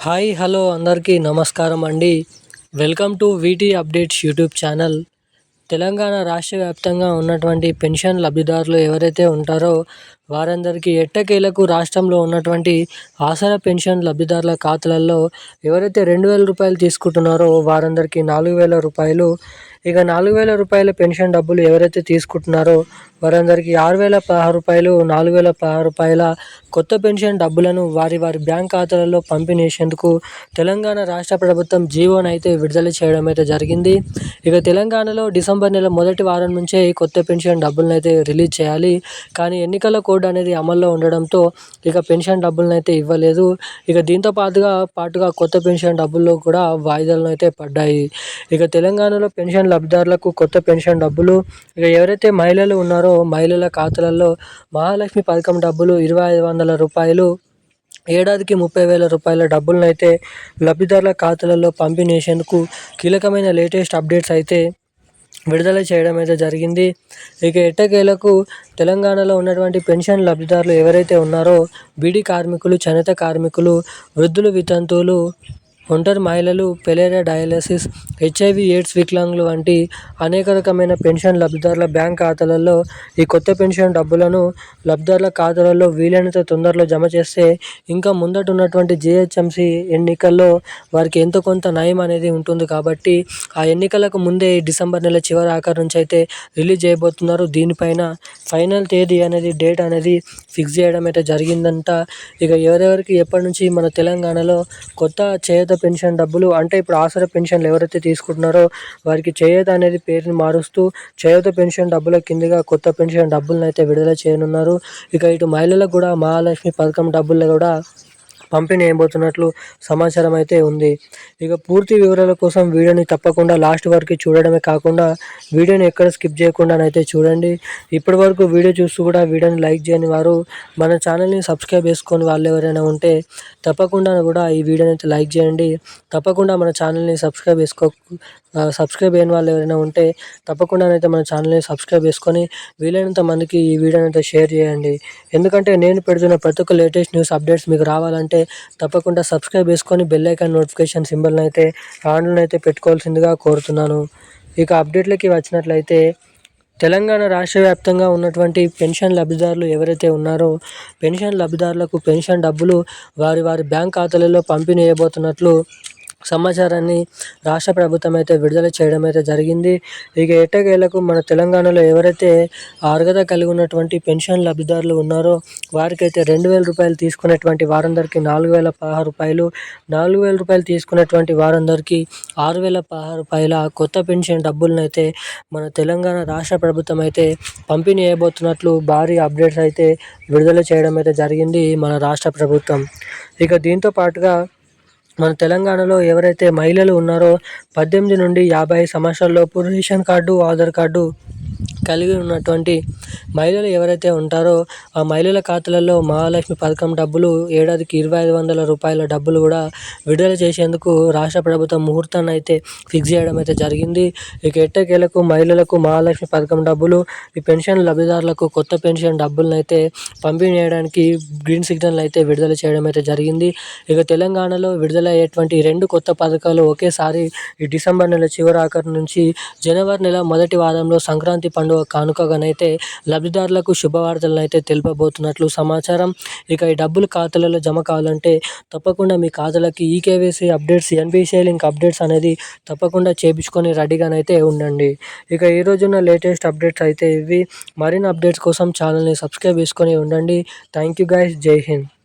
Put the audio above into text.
Hi hello అందరికీ నమస్కారం అండి. Welcome to VT updates YouTube channel. Telangana రాష్ట్ర వ్యాప్తంగా ఉన్నటువంటి పెన్షన్ లబ్ధిదారులు ఎవరైతే ఉంటారో వారందరికీ ఎట్టకేలకు రాష్ట్రంలో ఉన్నటువంటి ఆసరా పెన్షన్ లబ్ధిదారుల ఖాతాలలో ఎవరైతే రెండు వేల రూపాయలు తీసుకుంటున్నారో వారందరికీ నాలుగు వేల రూపాయలు ఇక నాలుగు వేల రూపాయల పెన్షన్ డబ్బులు ఎవరైతే తీసుకుంటున్నారో వారందరికీ ఆరు వేల పదహారు రూపాయలు నాలుగు వేల పదహారు రూపాయల కొత్త పెన్షన్ డబ్బులను వారి వారి బ్యాంక్ ఖాతాలలో పంపిణీసేందుకు తెలంగాణ రాష్ట్ర ప్రభుత్వం జీవోను అయితే విడుదల చేయడం అయితే జరిగింది. ఇక తెలంగాణలో డిసెంబర్ నెల మొదటి వారం నుంచే కొత్త పెన్షన్ డబ్బులను అయితే రిలీజ్ చేయాలి. కానీ ఎన్నికల కోడ్ అనేది అమల్లో ఉండడంతో ఇక పెన్షన్ డబ్బులను అయితే ఇవ్వలేదు. ఇక దీంతో పాటుగా పాటుగా కొత్త పెన్షన్ డబ్బుల్లో కూడా వాయిదాలను అయితే పడ్డాయి. ఇక తెలంగాణలో పెన్షన్ లబ్ధిదారులకు కొత్త పెన్షన్ డబ్బులు. ఇక ఎవరైతే మహిళలు ఉన్నారో మహిళల ఖాతాలలో మహాలక్ష్మి పథకం డబ్బులు ఇరవై ఐదు వందల రూపాయలు. ఏడాదికి ముప్పై వేల రూపాయల డబ్బులను అయితే లబ్ధిదారుల ఖాతాలలో పంపిణీసేందుకు కీలకమైన లేటెస్ట్ అప్డేట్స్ అయితే విడుదల చేయడం అయితే జరిగింది. ఇక ఎట్టకేలకు తెలంగాణలో ఉన్నటువంటి పెన్షన్ లబ్ధిదారులు ఎవరైతే ఉన్నారో బీడీ కార్మికులు చేనేత కార్మికులు వృద్ధులు వితంతువులు ఒంటరి మహిళలు ఫెలేరియా డయాలసిస్ హెచ్ఐవి ఎయిడ్స్ వికలాంగులు వంటి అనేక రకమైన పెన్షన్ లబ్ధిదారుల బ్యాంక్ ఖాతాలలో ఈ కొత్త పెన్షన్ డబ్బులను లబ్ధిదారుల ఖాతాలలో వీలైనంత తొందరలో జమ చేస్తే ఇంకా ముందట ఉన్నటువంటి జిహెచ్ఎంసి ఎన్నికల్లో వారికి ఎంతో కొంత నయం అనేది ఉంటుంది కాబట్టి ఆ ఎన్నికలకు ముందే డిసెంబర్ నెల చివరి ఆఖరి నుంచి అయితే రిలీజ్ చేయబోతున్నారు. దీనిపైన ఫైనల్ తేదీ అనేది డేట్ అనేది ఫిక్స్ చేయడం అయితే జరిగిందంట. ఇక ఎవరెవరికి ఎప్పటి నుంచి మన తెలంగాణలో కొత్త చేత పెన్షన్ డబ్బులు అంటే ఇప్పుడు ఆసరా పెన్షన్లు ఎవరైతే తీసుకుంటున్నారో వారికి చేయూత అనేది పేరుని మారుస్తూ చేయూత పెన్షన్ డబ్బుల కిందగా కొత్త పెన్షన్ డబ్బులను అయితే విడుదల చేయనున్నారు. ఇక ఇటు మహిళలకు కూడా మహాలక్ష్మి పథకం డబ్బులు కూడా పంపిణీ చేయబోతున్నట్లు సమాచారం అయితే ఉంది. ఇక పూర్తి వివరాల కోసం వీడియోని తప్పకుండా లాస్ట్ వరకు చూడడమే కాకుండా వీడియోని ఎక్కడ స్కిప్ చేయకుండానైతే చూడండి. ఇప్పటి వరకు వీడియో చూస్తూ కూడా వీడియోని లైక్ చేయని వారు మన ఛానల్ని సబ్స్క్రైబ్ చేసుకొని వాళ్ళు ఎవరైనా ఉంటే తప్పకుండా కూడా ఈ వీడియోని అయితే లైక్ చేయండి. తప్పకుండా మన ఛానల్ని సబ్స్క్రైబ్ చేసుకో సబ్స్క్రైబ్ అయిన వాళ్ళు ఎవరైనా ఉంటే తప్పకుండా అయితే మన ఛానల్ని సబ్స్క్రైబ్ చేసుకొని వీలైనంత మందికి ఈ వీడియోని అయితే షేర్ చేయండి. ఎందుకంటే నేను పెడుతున్న ప్రతి ఒక్క లేటెస్ట్ న్యూస్ అప్డేట్స్ మీకు రావాలంటే తప్పకుండా సబ్స్క్రైబ్ చేసుకొని బెల్ ఐకాన్ నోటిఫికేషన్ సింబల్ని అయితే ఆన్లైన్ అయితే పెట్టుకోవాల్సిందిగా కోరుతున్నాను. ఇక అప్డేట్లకి వచ్చినట్లయితే తెలంగాణ రాష్ట్ర వ్యాప్తంగా ఉన్నటువంటి పెన్షన్ లబ్ధిదారులు ఎవరైతే ఉన్నారో పెన్షన్ లబ్ధిదారులకు పెన్షన్ డబ్బులు వారి వారి బ్యాంక్ ఖాతాలలో పంపిణీ చేయబోతున్నట్లు సమాచారాన్ని రాష్ట్ర ప్రభుత్వం అయితే విడుదల చేయడం అయితే జరిగింది. ఇక ఎట్టకేలకు మన తెలంగాణలో ఎవరైతే అర్హత కలిగి ఉన్నటువంటి పెన్షన్ లబ్ధిదారులు ఉన్నారో వారికైతే రెండు వేల రూపాయలు తీసుకునేటువంటి వారందరికీ నాలుగు వేల పదహారు రూపాయలు నాలుగు వేల రూపాయలు తీసుకున్నటువంటి వారందరికీ ఆరు వేల పదహారు రూపాయల కొత్త పెన్షన్ డబ్బులను అయితే మన తెలంగాణ రాష్ట్ర ప్రభుత్వం అయితే పంపిణీ చేయబోతున్నట్లు భారీ అప్డేట్స్ అయితే విడుదల చేయడం అయితే జరిగింది మన రాష్ట్ర ప్రభుత్వం. ఇక దీంతో పాటుగా మన తెలంగాణలో ఎవరైతే మహిళలు ఉన్నారో పద్దెనిమిది నుండి యాభై సంవత్సరాలలోపు రేషన్ కార్డు ఆధార్ కార్డు కలిగి ఉన్నటువంటి మహిళలు ఎవరైతే ఉంటారో ఆ మహిళల ఖాతాలలో మహాలక్ష్మి పథకం డబ్బులు ఏడాదికి ఇరవై ఐదు వందల రూపాయల డబ్బులు కూడా విడుదల చేసేందుకు రాష్ట్ర ప్రభుత్వం ముహూర్తాన్ని అయితే ఫిక్స్ చేయడం అయితే జరిగింది. ఇక ఎట్టకేలకు మహిళలకు మహాలక్ష్మి పథకం డబ్బులు ఈ పెన్షన్ లబ్ధిదారులకు కొత్త పెన్షన్ డబ్బులను అయితే పంపిణీ చేయడానికి గ్రీన్ సిగ్నల్ అయితే విడుదల చేయడం అయితే జరిగింది. ఇక తెలంగాణలో విడుదల అయ్యేటువంటి రెండు కొత్త పథకాలు ఒకేసారి ఈ డిసెంబర్ నెల చివరి ఆఖరి నుంచి జనవరి నెల మొదటి వారంలో సంక్రాంతి పండుగ కానుకగానైతే లబ్ధిదారులకు శుభవార్తలను అయితే తెలుపబోతున్నట్లు సమాచారం. ఇక ఈ డబ్బులు ఖాతాలలో జమ కావాలంటే తప్పకుండా మీ ఖాతాలకి eKYC updates NBCI link updates అనేది తప్పకుండా చేయించుకొని రెడీగానైతే ఉండండి. ఇక ఈ రోజున్న లేటెస్ట్ అప్డేట్స్ అయితే ఇవి. మరిన్ని అప్డేట్స్ కోసం ఛానల్ని సబ్స్క్రైబ్ చేసుకొని ఉండండి. Thank you guys. Jai Hind.